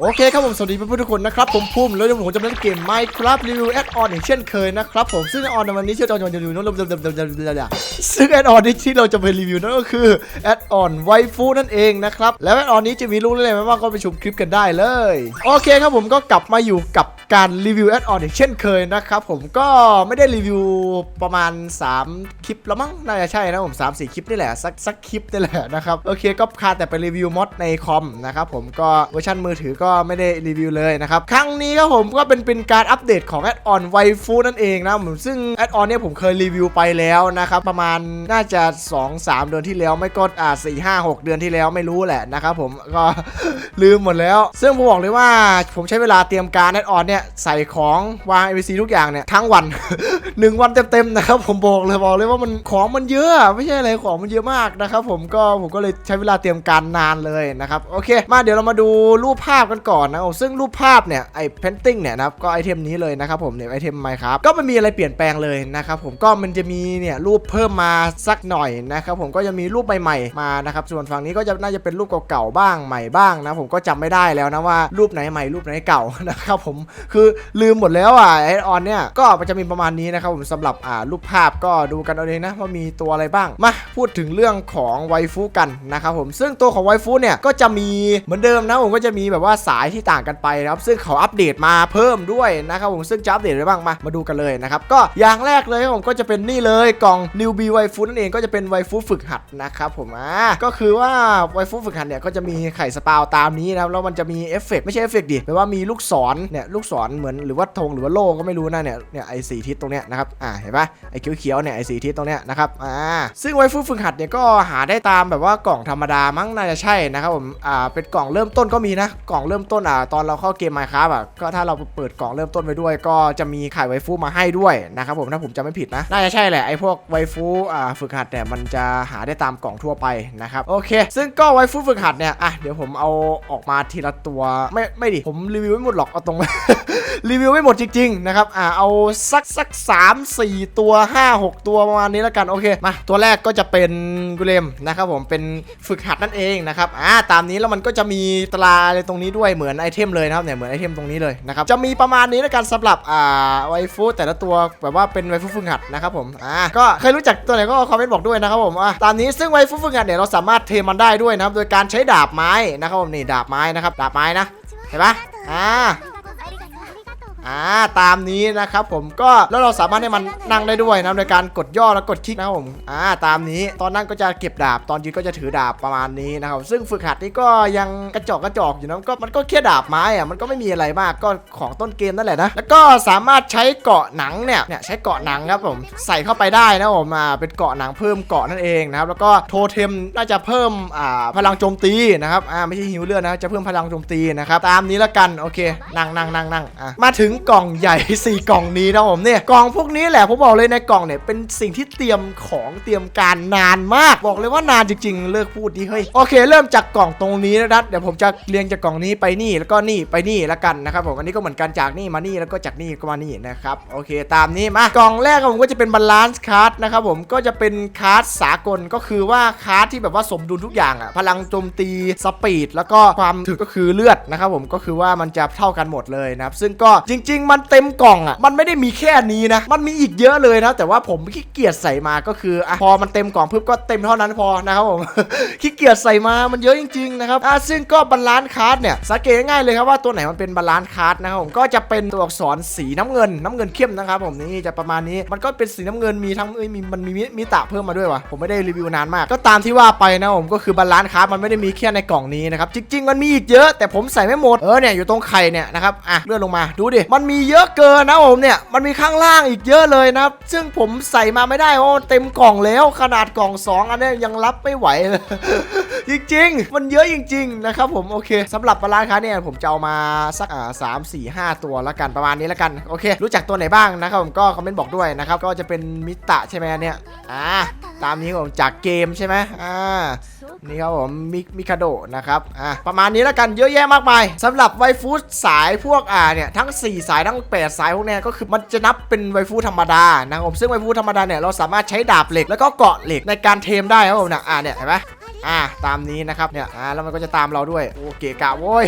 โอเคครับผมสวัสดีเพื่อนๆทุกคนนะครับผมภูมิแล้วเดี๋ยวผมจะมาเล่นเกม Minecraft Review Add On อย่างเช่นเคยนะครับผมซึ่ง Add On ในวันนี้เชื่อ Add On จะรีวิวนั่นซึ่ง Add On ที่เราจะไปรีวิวนั่นก็คือ Add On Waifu นั่นเองนะครับแล้ว Add On นี้จะมีรูปอะไรไหมว่างก็ไปชมคลิปกันได้เลยโอเคครับผมก็กลับมาอยู่กับการรีวิว Add On อย่างเช่นเคยนะครับผมก็ไม่ได้รีวิวประมาณ 3 คลิปแล้วมั้งน่าจะใช่นะผม3 4คลิปนี่แหละสักสักคลิปนี่แหละนะครับโอเคก็คาแต่ไปรีวิวมอดในคอมนะครับผมก็เวอร์ชันมือถือก็ไม่ได้รีวิวเลยนะครับ ครั้งนี้ครับผมก็เป็นเป็นการอัปเดตของแอดออนไวฟูนั่นเองนะผมซึ่งแอดออนเนี่ยผมเคยรีวิวไปแล้วนะครับ ประมาณน่าจะ 2-3 เดือนที่แล้วไม่ก็อ่าสี่ห้าหกเดือนที่แล้วไม่รู้แหละนะครับผมก็ลืมหมดแล้ว ซึ่งผมบอกเลยว่าผมใช้เวลาเตรียมการแอดออนเนี่ยใส่ของวาง ABC ทุกอย่างเนี่ยทั้งวันหนึ่งวันเต็มๆนะครับผมบอกเลยบอกเลยว่ามันของมันเยอะไม่ใช่อะไรของมันเยอะมากนะครับผมก็ผมก็เลยใช้เวลาเตรียมการนานเลยนะครับโอเค มาเดี๋ยวเรามาดูรูปภาพกันก่อนนะซึ่งรูปภาพเนี่ยไอ้ painting เนี่ยนะครับก็ไอเทมนี้เลยนะครับผมเนี่ยไอเทมไมครับก็ไม่มีอะไรเปลี่ยนแปลงเลยนะครับผมก็มันจะมีเนี่ยรูปเพิ่มมาสักหน่อยนะครับผมก็จะมีรูปใหม่ๆมานะครับส่วนฝั่งนี้ก็จะน่าจะเป็นรูปเก่าๆบ้างใหม่บ้างนะผมก็จำไม่ได้แล้วนะว่ารูปไหนใหม่รูปไหนเก่านะครับผมคือลืมหมดแล้วอะไอออนเนี่ยก็มันจะมีประมาณนี้นะครับผมสำหรับอ่ารูปภาพก็ดูกันเอาเองนะว่ามีตัวอะไรบ้างมาพูดถึงเรื่องของไวฟูกันนะครับผมซึ่งตัวของไวฟูเนี่ยก็จะมีเหมือนเดิมนะผมก็จะมีแบบว่าสายที่ต่างกันไปนะครับซึ่งเขาอัปเดตมาเพิ่มด้วยนะครับผมซึ่งจะอัปเดตอะไรบ้างมามาดูกันเลยนะครับก็อย่างแรกเลยผมก็จะเป็นนี่เลยกล่อง New B ไวฟูนั่นเองก็จะเป็นไวฟูฝึกหัดนะครับผมอ่าก็คือว่าไวฟูฝึกหัดเนี่ยก็จะมีไข่สปาวตามนี้นะครับแล้วมันจะมีเอฟเฟกต์ไม่ใช่เอฟเฟกต์ดิแปลว่ามีลูกศรเนี่ยลูกศรเหมือนหรือว่าธงหรือว่าโล่ก็ไม่รู้นะเนี่ยเนี่ยไอสีทิศตรงเนี้ยนะครับอ่าเห็นปะไอ้เขียวๆเนี่ยไอสีทิศตรงเนี้ยนะครับอ่าซึ่งไวฟูฝึกหัดเนี่ยก็หาได้ตามแบบว่ากล่องธรรมดามั้งน่าจะใช่นะครับผมอ่าเป็นกล่องเริ่มต้นก็มีนะกล่องเริ่มต้นอ่าตอนเราเข้าเกม Minecraft อะก็ถ้าเราเปิดกล่องเริ่มต้นไปด้วย ก็จะมีไข่ไวฟูมาให้ด้วยนะครับผมถ้าผมจำไม่ผิดนะน่าจะใช่แหละไอ้พวกไวฟูอ่าฝึกหัดเนี่ยมันจะหาได้ตามกล่องทั่วไปนะครับโอเค ซึ่งก็ไวฟูฝึกหัดเนี่ยอะเดี๋ยวผมเอาออกมาทีละตัวไม่ไม่ดิผมรีวิวไม่หมดหรอกเอาตรงรีวิวไม่หมดจริงๆนะครับอ่าเอาสักสักสามสี่ตัวห้าหกตัวประมาณนี้แล้วกันโอเคมาตัวแรกก็จะเป็นกุเลมนะครับผมเป็นฝึกหัดนั่นเองนะครับอ่าตามนี้แล้วมันก็จะมีตราอะไรตรงนี้ด้วยเหมือนไอเทมเลยนะครับเนี่ยเหมือนไอเทมตรงนี้เลยนะครับจะมีประมาณนี้แล้วกันสำหรับอ่าไวฟูแต่ละตัวแบบว่าเป็นไวฟูฝึกหัดนะครับผมอ่าก็เคยรู้จักตัวไหนก็คอมเมนต์บอกด้วยนะครับผมอ่าตามนี้ซึ่งไวฟูฝึกหัดเนี่ยเราสามารถเทมันได้ด้วยนะครับโดยการใช้ดาบไม้นะครับผมนี่ดาบไม้นะครับดาบไม้นะเห็นปะอ่า อ่าตามนี้นะครับผมก็แล้วเราสามารถให้มันนั่งได้ด้วยนะโดยการกดย่อแล้วกดคลิกนะครับผมอ่าตามนี้ตอนนั่งก็จะเก็บดาบ ตอนยืนก็จะถือดาบประมาณนี้นะครับซึ่งฝึกหัดนี่ก็ยังกระจอกกระจอกอยู่นะก็มันก็แค่ดาบไม้อะมันก็ไม่มีอะไรมากก็ของต้นเกมนั่นแหละนะแล้วก็สามารถใช้เกาะหนังเนี่ยเนี่ยใช้เกาะหนังครับผมใส่เข้าไปได้นะผมอ่าเป็นเกาะหนังเพิ่มเกาะนั่นเองนะครับแล้วก็โทเทมน่าจะเพิ่มอ่าพลังโจมตีนะครับอ่าไม่ใช่ฮิวเลือดนะจะเพิ่มพลังโจมตีนะครับตามนี้และกันโอเคนั่งนั่งนั่งนั่งอะมาถึงกล่องใหญ่สี่กล่องนี้นะผมเนี่ยกล่องพวกนี้แหละผมบอกเลยในกล่องเนี่ยเป็นสิ่งที่เตรียมของเตรียมการนานมาก บอกเลยว่านานจริง ๆ เลิกพูดดิเฮ้ยโอเค เริ่มจากกล่องตรงนี้นะเดี๋ยวผมจะเรียงจากกล่องนี้ไปนี่แล้วก็นี่ไปนี่ละกันนะครับผมอันนี้ก็เหมือนกันจากนี่มานี่แล้วก็จากนี่ก็มานี่นะครับโอเค ตามนี้มากล่องแรกผมก็จะเป็นบาลานซ์คาร์ดนะครับผมก็จะเป็นคาร์ดสากลก็คือว่าคาร์ดที่แบบว่าสมดุลทุกอย่างอะพลังโจมตีสปีดแล้วก็ความถึกก็คือเลือดนะครับผมก็คือว่ามันจะเท่ากันหมดเลยนะครับซึ่งก็จริงๆ มันเต็มกล่องอะมันไม่ได้มีแค่นี้นะ มันมีอีกเยอะเลยนะ แต่ว่าผมขี้เกียจใส่มาก็คืออะพอมันเต็มกล่องปุ๊บก็เต็มเท่านั้นพอนะครับผมขี้เกียจใส่มามันเยอะจริงๆนะครับอะซึ่งก็บาลานซ์คาร์ดเนี่ยสังเกตง่ายๆเลยครับว่าตัวไหนมันเป็นบาลานซ์คาร์ดนะครับผมก็จะเป็นตัวอักษรสีน้ำเงินน้ำเงินเข้มนะครับผมนี่จะประมาณนี้มันก็เป็นสีน้ำเงินมีทั้งเอ้ยมีมันมีมิมิตะเพิ่มมาด้วยวะผมไม่ได้รีวิวนานมาก ก็ตามที่ว่าไปนะผมก็คือบาลานซ์คาร์ดมันไม่ได้มีแค่ในกล่องนี้นะครับจริง ๆ มันมีอีกเยอะ แต่ผมใส่ไม่หมดเออเนี่ยอยู่ตรงไข่เนี่ยนะครับอะเลื่อนลงมาดูดิมันมีเยอะเกินนะผมเนี่ย มันมีข้างล่างอีกเยอะเลยนะครับซึ่งผมใส่มาไม่ได้เพราะเต็มกล่องแล้วขนาดกล่อง 2 อันเนี้ยยังรับไม่ไหวเลยจริงๆ มันเยอะจริง ๆ นะครับผมโอเคสำหรับบาลานซ์คาเนี่ยผมจะเอามาสักอ่าสามสี่ห้าตัวละกันประมาณนี้ละกันโอเค รู้จักตัวไหนบ้างนะครับผมก็คอมเมนต์บอกด้วยนะครับก็จะเป็นมิตะใช่ไหมเนี่ยอ่าตามนี้ผมจากเกมใช่ไหมอ่า นี่ครับผมมิมิคาโดนะครับอะประมาณนี้แล้วกันเยอะแยะมากมายสำหรับไวฟูดสายพวกอ่าเนี่ยทั้ง 4 สายทั้ง 8 สายพวกนี้ก็คือมันจะนับเป็นไวฟูธรรมดานะครับผมซึ่งไวฟูธรรมดาเนี่ยเราสามารถใช้ดาบเหล็กแล้วก็เกาะเหล็กในการเทมได้ครับผมนะอ่าเนี่ยเห็นไหมอะตามนี้นะครับเนี่ยอ่าแล้วมันก็จะตามเราด้วยโอเกะกะโว้ย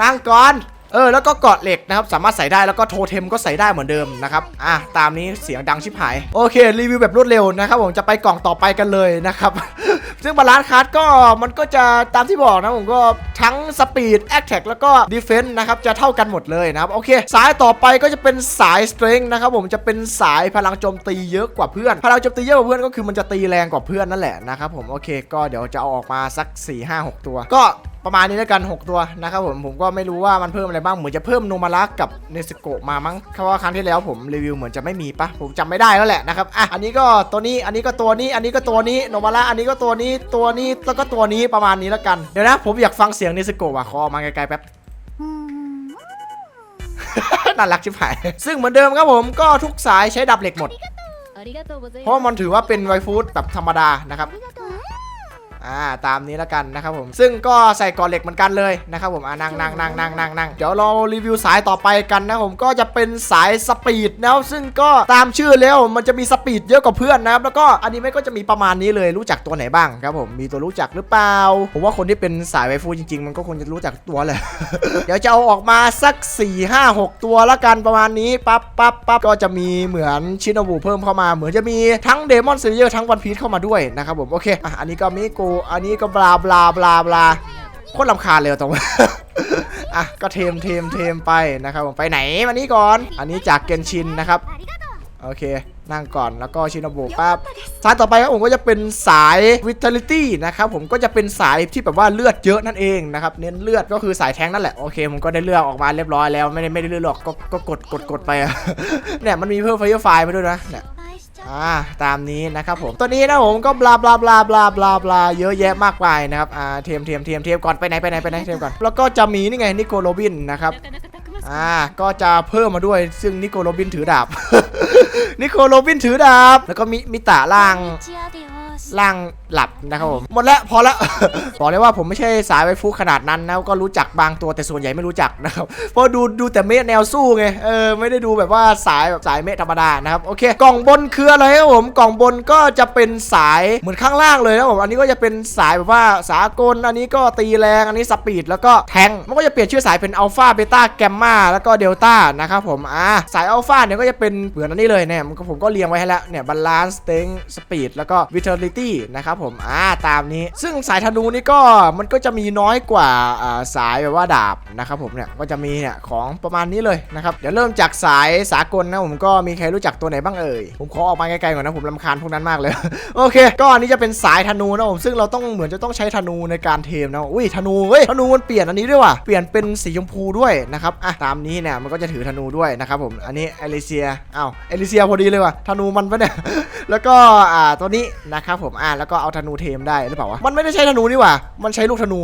นั่งก่อนเออแล้วก็เกาะเหล็กนะครับสามารถใส่ได้แล้วก็โทเทมก็ใส่ได้เหมือนเดิมนะครับอะตามนี้เสียงดังชิบหาย โอเค รีวิวแบบรวดเร็วนะครับผมจะไปกล่องต่อไปกันเลยนะครับ ซึ่งบาลานซ์คัสก็มันก็จะตามที่บอกนะผมก็ทั้งสปีดแอคแท็กแล้วก็ดีเฟนต์นะครับจะเท่ากันหมดเลยนะครับโอเค สายต่อไปก็จะเป็นสายสเตร n งนะครับผมจะเป็นสายพลังโจมตีเยอะกว่าเพื่อน พลังโจมตีเยอะกว่าเพื่อนก็คือมันจะตีแรงกว่าเพื่อนนั่นแหละนะครับผมโอเค ก็เดี๋ยวจะเอาออกมาสัก 4 5 6 ตัว ก็ประมาณนี้แล้วกัน 6 ตัวนะครับผมผมก็ไม่รู้ว่ามันเพิ่มอะไรบ้างเหมือนจะเพิ่มโนมารักกับเนสโกะมามั้งเพราะว่าครั้งที่แล้วผมรีวิวเหมือนจะไม่มีปะผมจำไม่ได้แล้วแหละนะครับอะอันนี้ก็ตัวนี้อันนี้ก็ตัวนี้อันนี้ก็ตัวนี้โนมาระอันนี้ก็ตัวนี้ี้ตัวนี้แล้วก็ตัวนี้ประมาณนี้แล้วกัน เดี๋ยวนะ ผมอยากฟังเสียงนิสโกะว่ะขอออกมาไกลๆแป๊บน่ารักชิบหาย ซึ่งเหมือนเดิมครับผมก็ทุกสายใช้ดับเหล็กหมด เพราะมันถือว่าเป็นไวฟูดแบบธรรมดานะครับ อ่าตามนี้แล้วกันนะครับผมซึ่งก็ใส่กอเหล็กเหมือนกันเลยนะครับผมอ่านั่งนั่งนั่งนั่งนั่งนั่งเดี๋ยวเรารีวิวสายต่อไปกันนะผมก็จะเป็นสายสปีดนะครับซึ่งก็ตามชื่อแล้วมันจะมีสปีดเยอะกว่าเพื่อนนะครับแล้วก็อันนี้ไม่ก็จะมีประมาณนี้เลยรู้จักตัวไหนบ้างครับผมมีตัวรู้จักหรือเปล่า ผมว่าคนที่เป็นสายไวฟูจริงๆ มันก็คงจะรู้จักตัวแหละเดี๋ยวจะเอาออกมาสัก 4 5 6 ตัวละกันประมาณนี้ปั๊บปั๊บปั๊บก็จะมีเหมือนชิน o บุเพิ่มเข้ามา เหมือนจะมีทั้งเดมอนเซเยอร์ทั้งวันพี e เข้ามาด้วยนะครับผมโอเคอะอันนี้ก็มิโกอันนี้ก็บลาบลาบลาบลาโคตรลำคาญเลยตรงอะก็เทมเทมเทมไปนะครับผมไปไหนมานี้ก่อน อันนี้จากเกนชินนะครับโอเค นั่งก่อนแล้วก็ชินโบปั๊บสายต่อไปครับผมก็จะเป็นสาย Vitality นะครับผมก็จะเป็นสายที่แบบว่าเลือดเยอะนั่นเองนะครับเน้นเลือดก็คือสายแทงนั่นแหละโอเคผมก็ได้เลือกออกมาเรียบร้อยแล้วไม่ได้ไม่ได้เลือกหรอกก็ก็กดกดกดไปเนี่ยมันมีเพิ่มไฟไฟมาด้วยนะเนี่ย่าตามนี้นะครับผมตัวนี้นะผมก็บลาบลาบลาบลาบลาบลาเยอะแยะมากมายนะครับอ่าเทียมเทียมเทียมเทียมก่อนไปไหนไปไหนไปไหนเทียมก่อนแล้วก็จะมีนี่ไงนิโคโรบินนะครับอ่าก็จะเพิ่มมาด้วยซึ่งนิโคโรบินถือดาบนิโคโรบินถือดาบ แล้วก็มิมิตาล่าง ล่างหลับนะครับผมหมดแล้วพอแล้ว บอกเลยว่าผมไม่ใช่สายไวฟูขนาดนั้นนะก็รู้จักบางตัวแต่ส่วนใหญ่ไม่รู้จักนะครับเพราะดูดูแต่เมะแนวสู้ไงเออไม่ได้ดูแบบว่าสายแบบสายเมะธรรมดานะครับโอเค กล่องบนคืออะไรครับผมกล่องบนก็จะเป็นสายเหมือนข้างล่างเลยนะครับผมอันนี้ก็จะเป็นสายแบบว่าสากลอันนี้ก็ตีแรงอันนี้สปีดแล้วก็แทงมันก็จะเปลี่ยนชื่อสายเป็นอัลฟาเบต้าแกมมาแล้วก็เดลต้านะครับผมอ่าสายอัลฟาเนี่ยก็จะเป็นเหมือนอันนี้เลยเนี่ยผมก็เรียงไว้ให้แล้วเนี่ยบาลานซ์เต็งสปีดแล้วก็วิท a ลิตี้นะครับผมอ่าตามนี้ ซึ่งสายธนูนี่ก็มันก็จะมีน้อยกว่าสายแบบว่าดาบนะครับผมเนี่ยก็จะมีเนี่ยของประมาณนี้เลยนะครับเดี๋ยวเริ่มจากสายสากลนะผมก็มีใครรู้จักตัวไหนบ้างเอ่ยผมขอออกมาไกลๆก่อนนะผมรำคาญพวกนั้นมากเลย โอเค ก็อันนี้จะเป็นสายธนูนะผมซึ่งเราต้องเหมือนจะต้องใช้ธนูในการเทมนะอุ้ยธนูเว้ยธนูมันเปลี่ยนอันนี้ด้วยว่ะเปลี่ยนเป็นสีชมพูด้วยนะครับอะตามนี้เนี่ยมันก็จะถือธนูด้วยนะครับผมอันนี้เอลิเซียอ้าวเอลิเซียพอดีเลยว่ะธนูมันปะเนี่ยแล้วก็อ่าตัวนี้นะครับผมอ่าแล้วก็เอาธนูเทมได้หรือเปล่าวะมันไม่ได้ใช้ธนูนี่หว่า มันใช้ลูกธนู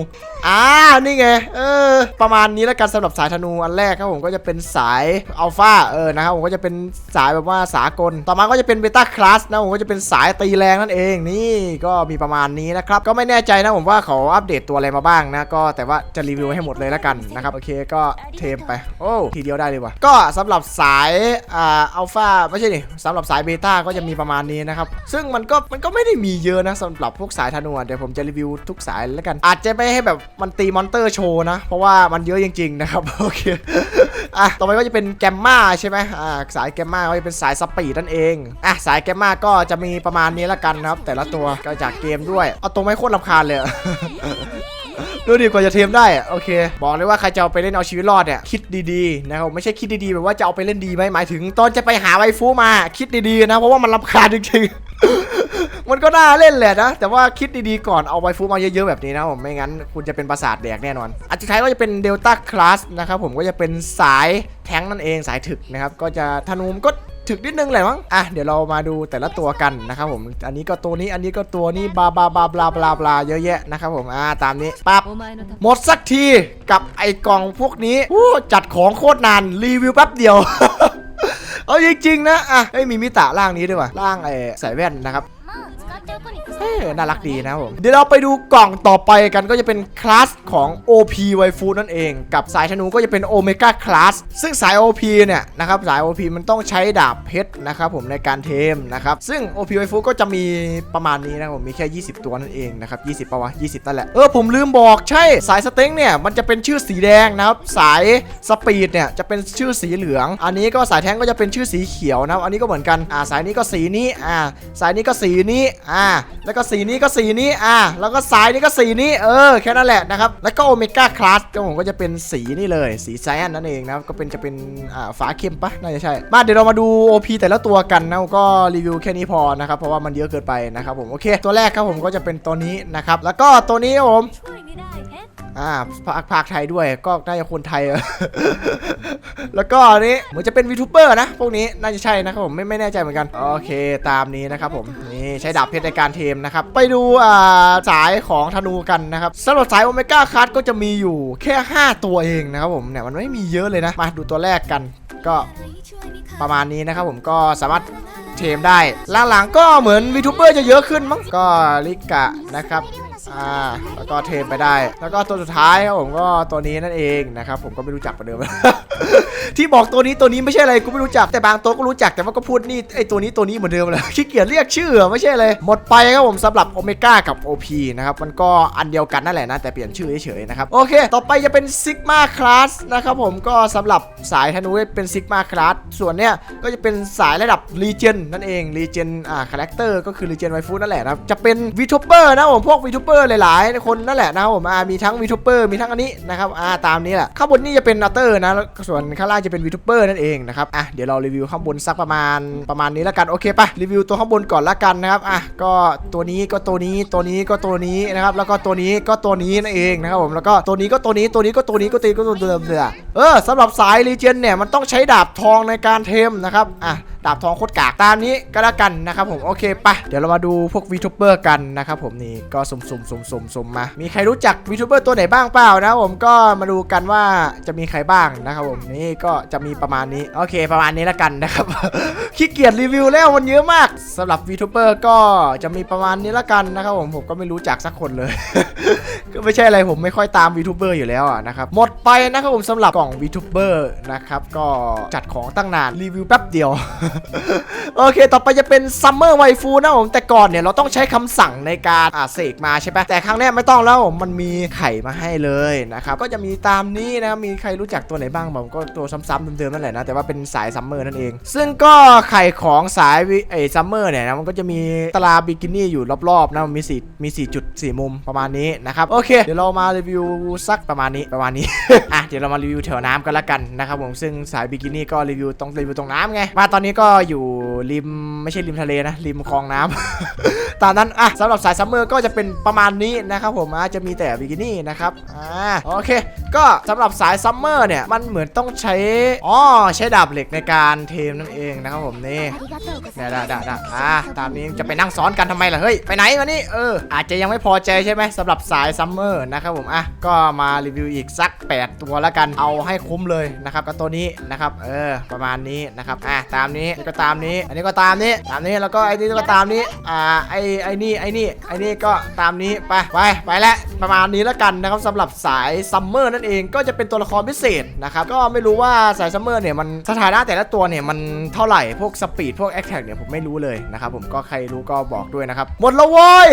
อ่านี่ไงเออ ประมาณนี้แล้วกันสำหรับสายธนูอันแรกครับผมก็จะเป็นสายอัลฟาเออนะครับผมก็จะเป็นสายแบบว่าสากล ต่อมาก็จะเป็นเบต้าคลาสนะผมก็จะเป็นสายตีแรงนั่นเองนี่ก็มีประมาณนี้นะครับก็ไม่แน่ใจนะผมว่าเขาอัปเดตตัวอะไรมาบ้างนะก็แต่ว่าจะรีวิวให้หมดเลยแล้วกันนะครับโอเคก็เทมไปโอ้ทีเดียวได้เลยว่ะก็สำหรับสายอ่าอัลฟาไม่ใช่ดิสำหรับสายเบต้าก็จะมีประมาณนี้นะครับซึ่งมันก็มันก็ไม่ได้มีเยอะนะสำหรับพวกสายธนูเดี๋ยวผมจะรีวิวทุกสายแล้วกัน อาจจะไม่ให้แบบมันตีมอนเตอร์โชว์นะ เพราะว่ามันเยอะจริงๆนะครับโอเคอะต่อไปก็จะเป็นแกมมาใช่ไหมอ่าสายแกมมาก็จะเป็นสายสปีดนั่นเองอะสายแกมมาก็จะมีประมาณนี้ละกันนะครับ แต่ละตัวก็จากเกมด้วยเอาตัวไม่โคตรลำคาญเลย ดูดีกว่าจะเทมได้อะโอเค บอกเลยว่าใครจะเอาไปเล่นเอาชีวิตรอดเนี่ยคิดดีๆนะครับไม่ใช่คิดดีๆแบบว่าจะเอาไปเล่นดีไหมหมายถึง ตอนจะไปหาไวฟูมาคิดดีๆนะเพราะว่ามันลำคาญจริงๆ มันก็น่าเล่นแหละนะ แต่ว่าคิดดีๆก่อนเอาไวฟูมาเยอะๆแบบนี้นะผมไม่งั้นคุณจะเป็นประสาทแดกแน่นอนอันสุดท้ายก็จะเป็นเดลต้าคลาสนะครับผมก็จะเป็นสายแท้งนั่นเองสายถึกนะครับก็จะธนูมก็ ถึกนิดนึงแหละมั้ง อะ เดี๋ยวเรามาดูแต่ละตัวกันนะครับผม อันนี้ก็ตัวนี้ อันนี้ก็ตัวนี้บลาบลาบลาบลาบลาบลาเยอะแยะนะครับผม อ่า ตามนี้ปั๊บ หมดสักทีกับไอ้กล่องพวกนี้โอ้จัดของโคตรนาน รีวิวแป๊บเดียว เอาจริงๆนะ อะ เฮ้มีมิตาล่างนี้ด้วยว่ะล่างไอ้สายแว่นนะครับ อน่ารักดีนะผม เดี๋ยวเราไปดูกล่องต่อไปกันก็จะเป็นคลาสของ OP ไวฟูนั่นเอง กับสายธนูก็จะเป็นโอเมก้าคลาสซึ่งสาย OP เนี่ยนะครับสาย OP มันต้องใช้ดาบเพชรนะครับผมในการเทมนะครับซึ่ง OP ไวฟูก็จะมีประมาณนี้นะผมมีแค่ 20 ตัวนั่นเองนะครับ20ปะวะ20นั่นแหละเออผมลืมบอกใช่สายสเต็งเนี่ยมันจะเป็นชื่อสีแดงนะครับสายสปีดเนี่ยจะเป็นชื่อสีเหลือง อันนี้ก็สายแท้งก็จะเป็นชื่อสีเขียวนะครับอันนี้ก็เหมือนกันอ่าสายนี้ก็สีนี้อ่าสายนี้ก็สีนี้อ่าแล้วก็สีนี้ก็สีนี้อ่าแล้วก็สายนี้ก็สีนี้เออแค่นั้นแหละนะครับแล้วก็โอเมก้าคลาสก็ผมก็จะเป็นสีนี่เลยสีแซนนั่นเองนะก็เป็นจะเป็นอ่าฟ้าเข้มปะน่าจะใช่มาเดี๋ยวเรามาดู OP แต่ละตัวกันนะก็รีวิวแค่นี้พอนะครับเพราะว่ามันเยอะเกินไปนะครับผมโอเค ตัวแรกครับผมก็จะเป็นตัวนี้นะครับแล้วก็ตัวนี้ผมอ่าภาคภาคไทยด้วยก็น่าจะคนไทย แล้วก็อันนี้เหมือนจะเป็นวีทูเบอร์นะ พวกนี้น่าจะใช่นะครับผมไม่ไม่แน่ใจเหมือนกัน โอเค ตามนี้นะครับผม นี่ใช้ดาบเพชรในการเทมนะครับ ไปดูอ่าสายของธนูกันนะครับสำหรับสายโอเมก้าคัสก็จะมีอยู่แค่ 5 ตัวเองนะครับผมเนี่ยมันไม่มีเยอะเลยนะ มาดูตัวแรกกันก็ประมาณนี้นะครับผมก็สามารถเทมได้หลังๆก็เหมือนวีทูเบอร์จะเยอะขึ้นมั้งก็ลิกะนะครับ อ่าแล้วก็เทมไปได้ แล้วก็ตัวสุดท้ายครับผมก็ตัวนี้นั่นเองนะครับผมก็ไม่รู้จักประเดิม ที่บอกตัวนี้ตัวนี้ไม่ใช่อะไรกูไม่รู้จักแต่บางตัวก็รู้จักแต่ว่าก็พูดนี่ไอตัวนี้ตัวนี้เหมือนเดิมเลยขี้เกียจเรียกชื่อไม่ใช่เลยหมดไปครับผมสำหรับโอเมก้ากับ OP นะครับมันก็อันเดียวกันนั่นแหละนะแต่เปลี่ยนชื่อเฉยๆนะครับโอเค ต่อไปจะเป็นซิกมาคลาสนะครับผมก็สำหรับสายธนูเป็นซิกมาคลาสส่วนเนี้ยก็จะเป็นสายระดับรีเจนนั่นเองรีเจนอ่าคาแรคเตอร์ก็คือรีเจนไวฟูนั่นแหละนะจะเป็นวีทูเบอร์นะผมพวกวีทูเบอร์หลายๆ คนนั่นแหละนะครับผมอ่ามีทั้งวีทูเบอร์มีทั้งอันนี้นะครับอ่าตามนี้แหละข้างบนนี่จะเป็นนัตเตอร์นะส่วนข้างล่างจะเป็นวีทูเบอร์นั่นเองนะครับอะเดี๋ยวเรารีวิวข้างบนสักประมาณประมาณนี้แล้วกันโอเคปะรีวิวตัวข้างบนก่อนละกันนะครับอะก็ตัวนี้ก็ตัวนี้ตัวนี้ก็ตัวนี้นะครับแล้วก็ตัวนี้ก็ตัวนี้นั่นเองนะครับผมแล้วก็ตัวนี้ก็ตัวนี้ตัวนี้ก็ตัวนี้ก็ตีก็ตัวเดิมเดือเออสำหรับสายรีเจนเนี่ยมันต้องใช้ดาบทองในการเทมนะครับอะ ดาบทองโคตรกากตามนี้ก็แล้วกันนะครับผมโอเคปะเดี๋ยวเรามาดูพวกวีทูเบอร์กันนะครับผมนี่ก็สุ่มๆสุ่มสมสุ่มสมมา มีใครรู้จักวีทูเบอร์ตัวไหนบ้างเปล่านะผมก็มาดูกันว่าจะมีใครบ้างนะครับผมนี่ก็จะมีประมาณนี้โอเค ประมาณนี้แล้วกันนะครับ ขี้เกียจรีวิวแล้วมันเยอะมากสำหรับวีทูเบอร์ก็จะมีประมาณนี้แล้วกันนะครับผมผมก็ไม่รู้จักสักคนเลย ก็ไม่ใช่อะไรผมไม่ค่อยตามวีทูเบอร์อยู่แล้วนะครับหมดไปนะครับผมสำหรับกล่องวีทูเบอร์นะครับก็จัดของตั้งนานรีวิวแป๊บเดียวโอเค ต่อไปจะเป็นซัมเมอร์ไวฟูนะผม แต่ก่อนเนี่ย เราต้องใช้คำสั่งในการอ่าเสกมาใช่ปะแต่ครั้งนี้ไม่ต้องแล้วผมมันมีไข่มาให้เลยนะครับ ก็จะมีตามนี้นะ มีใครรู้จักตัวไหนบ้างผมก็ตัวซ้ำๆเดิมๆนั่นแหละนะ แต่ว่าเป็นสายซัมเมอร์นั่นเอง ซึ่งก็ไข่ของสายไอซัมเมอร์เนี่ยนะมันก็จะมีตราบิกินี่อยู่รอบๆนะมีสี่มีสี่จุดสี่มุมประมาณนี้นะครับโอเค เดี๋ยวเรามารีวิวสักประมาณนี้ประมาณนี้อะเดี๋ยวเรามารีวิวแถวน้ำกันละกันนะครับผมซึ่งสายบิกินี่ก็รีวิวตรงรีวิวตรงน้ำไงมาตอนนี้ก็ก็อยู่ริมไม่ใช่ริมทะเลนะ ริมคลองน้ำตามนั้นอะสำหรับสายซัมเมอร์ก็จะเป็นประมาณนี้นะครับผมอาจจะมีแต่บิกินี่นะครับอ่าโอเค ก็สำหรับสายซัมเมอร์เนี่ย มันเหมือนต้องใช้อ๋อใช้ดาบเหล็กในการเทมนั่นเองนะครับผมนี่ได้ได้ได้ดอ่าตามนี้จะไปนั่งซ้อนกันทำไมล่ะเฮ้ยไปไหนมานี่เอออาจจะยังไม่พอใจใช่ไหมสำหรับสายซัมเมอร์นะครับผมอะก็มารีวิวอีกสัก 8 ตัวแล้วกันเอาให้คุ้มเลยนะครับกับตัวนี้นะครับเออประมาณนี้นะครับอะตามนี้นี่ก็ตามนี้ อันนี้ก็ตามนี้ ตามนี้แล้วก็ไอ้นี่ก็ตามนี้ อ่า ไอ้ไอ้นี่ ไอ้นี่ ไอ้นี่ก็ตามนี้ ไป ไป ไปแล้วประมาณนี้แล้วกันนะครับสำหรับสายซัมเมอร์นั่นเอง ก็จะเป็นตัวละครพิเศษนะครับ ก็ไม่รู้ว่าสายซัมเมอร์เนี่ยมันสถานะแต่ละตัวเนี่ยมันเท่าไหร่ พวกสปีด พวกแอคแท็กเนี่ยผมไม่รู้เลยนะครับ ผมก็ใครรู้ก็บอกด้วยนะครับ หมดแล้วเว้ย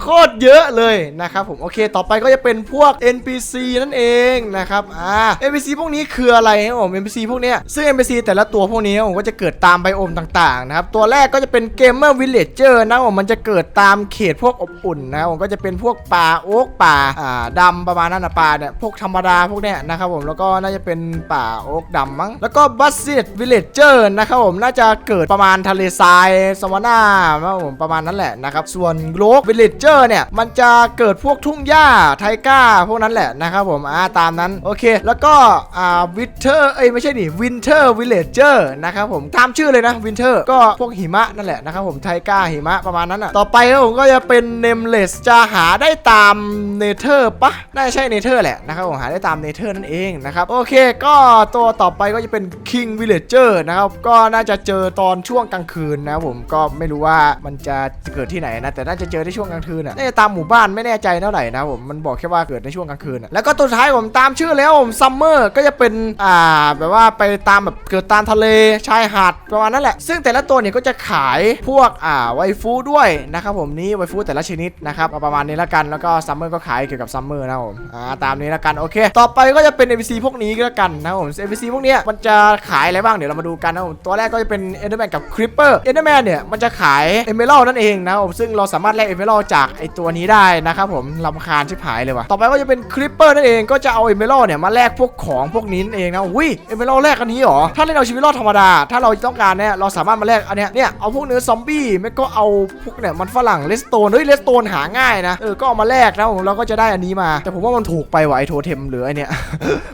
โคตรเยอะเลยนะครับผมโอเคต่อไปก็จะเป็นพวก NPC นั่นเองนะครับอ่า NPC พวกนี้คืออะไรครับผม NPC พวกเนี้ยซึ่ง NPC แต่ละตัวพวกนี้ผมก็จะเกิดตามไบโอมต่างๆนะครับตัวแรกก็จะเป็น Gamer Villager นะผมมันจะเกิดตามเขตพวกอบอุ่นนะผมก็จะเป็นพวกป่าโอ๊กป่าอ่าดำประมาณนั้นนะป่าเนี่ยพวกธรรมดาพวกเนี้ยนะครับผมแล้วก็น่าจะเป็นป่าโอ๊กดำมั้งแล้วก็ b u s s e t Villager นะครับผมน่าจะเกิดประมาณทะเลทรายสวาน่านะครับผมประมาณนั้นแหละนะครับส่วนโลก Villager เจอร์เนี่ยมันจะเกิดพวกทุ่งหญ้าไทก้าพวกนั้นแหละนะครับผมอ่าตามนั้นโอเค แล้วก็อ่าวินเทอร์เอ้ยไม่ใช่นี่วินเทอร์วิลเลเจอร์นะครับผมตามชื่อเลยนะวินเทอร์ก็พวกหิมะนั่นแหละนะครับผมไทก้าหิมะประมาณนั้นอะต่อไปผมก็จะเป็นเนมเลสจะหาได้ตามเนเธอร์ปะน่าจะใช่เนเธอร์แหละนะครับผมหาได้ตามเนเธอร์นั่นเองนะครับโอเค ก็ตัวต่อไปก็จะเป็น King Villager นะครับก็น่าจะเจอตอนช่วงกลางคืนนะผมก็ไม่รู้ว่ามันจะเกิดที่ไหนนะแต่น่าจะเจอในช่วงกลางคืนอะน่าจะตามหมู่บ้านไม่แน่ใจเท่าไหร่นะผมมันบอกแค่ว่าเกิดในช่วงกลางคืนอะแล้วก็ตัวสุดท้ายผมตามชื่อแล้วผมซัมเมอร์ก็จะเป็นอ่าแบบว่าไปตามแบบเกิดตามทะเลชายหาดประมาณนั้นแหละ ซึ่งแต่ละตัวเนี่ยก็จะขายพวกอ่าไวฟูด้วยนะครับผมนี่ไวฟูแต่ละชนิดนะครับเอาประมาณนี้ละกันแล้วก็ซัมเมอร์ก็ขายเกี่ยวกับซัมเมอร์นะครับผมอ่าตามนี้ละกันโอเค ต่อไปก็จะเป็น NPC พวกนี้ก็แล้วกันนะครับผม NPC พวกเนี้ยมันจะขายอะไรบ้างเดี๋ยวเรามาดูกันนะครับผมตัวแรกก็จะเป็น Enderman กับ Creeper Enderman เนี่ยมันจะขาย Emerald นั่นเองนะครับผมซึ่งเราสามารถแลก Emerald จากไอตัวนี้ได้นะครับผมลำคาญชิบหายเลยว่ะ ต่อไปก็จะเป็น Creeper นั่นเองก็จะเอา Emerald เนี่ยมาแลกพวกของพวกนี้นั่นเองนะอุ้ย Emerald แลกอันนี้เหรอ ถ้าเล่นเอาชีวิตรอดธรรมดา ถ้าเราต้องการเนี่ยเราสามารถมาแลกอันเนี้ยเนี่ยเอาพวกเนื้อซอมบี้ไม่ก็เอาพวกเนี่ยมันฝรั่งเลสโตนเฮ้ยเลสโตนหาง่ายนะเออก็เอามาแลกนะผมเราก็จะได้อันนี้มา แต่ผมว่ามันถูกไปว่ะไอโทเทมหรือไอเนี่ย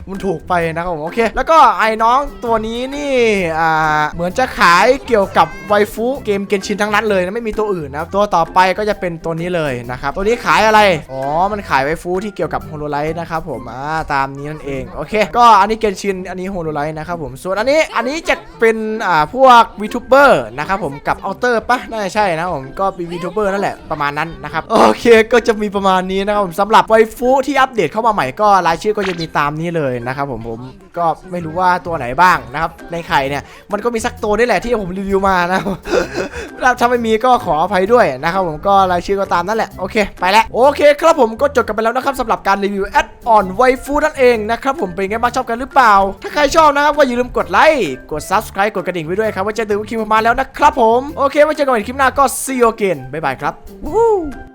มันถูกไปนะครับผมโอเค แล้วก็ไอ้น้องตัวนี้นี่อ่าเหมือนจะขายเกี่ยวกับไวฟูเกมเกนชินทั้งนั้นเลยนะไม่มีตัวอื่นนะตัวต่อไปก็จะเป็นตัวนี้เลยนะครับ ตัวนี้ขายอะไร อ๋อ มันขายไวฟูที่เกี่ยวกับโฮโลไลท์นะครับผม อ่า ตามนี้นั่นเอง โอเค ก็อันนี้เกนชิน อันนี้โฮโลไลท์นะครับผม ส่วนอันนี้ อันนี้จะเป็น อ่า พวกวีทูเบอร์นะครับผม กับอัลเตอร์ปะน่าจะใช่นะครับผม ก็เป็นวีทูเบอร์นั่นแหละ ประมาณนั้นนะครับ โอเค ก็จะมีประมาณนี้นะครับผมสำหรับไวฟูที่อัปเดตเข้ามาใหม่ก็รายชื่อก็จะมีตามนี้เลยนะครับผม ผมก็ไม่รู้ว่าตัวไหนบ้างนะครับ ในไข่เนี่ย มันก็มีสักตัวนี่แหละที่ผมรีวิวมานะ ครับถ้าไม่มีก็ขออภัยด้วยนะครับผมก็รายชื่อก็ตามนั่นแหละ โอเค ไปแล้ว โอเคครับผมก็จบกันไปแล้วนะครับสำหรับการรีวิวแอดออนไวฟูนั่นเองนะครับผมเป็นไงบ้างชอบกันหรือเปล่า ถ้าใครชอบนะครับก็อย่าลืมกดไลค์กด subscribe กดกระดิ่งไว้ด้วยครับว่าจะตื่นคลิปอมาแล้วนะครับผมโอเคไว้เจอกันใหม่คลิปหน้าก็ see you again บ๊ายบายครับวู้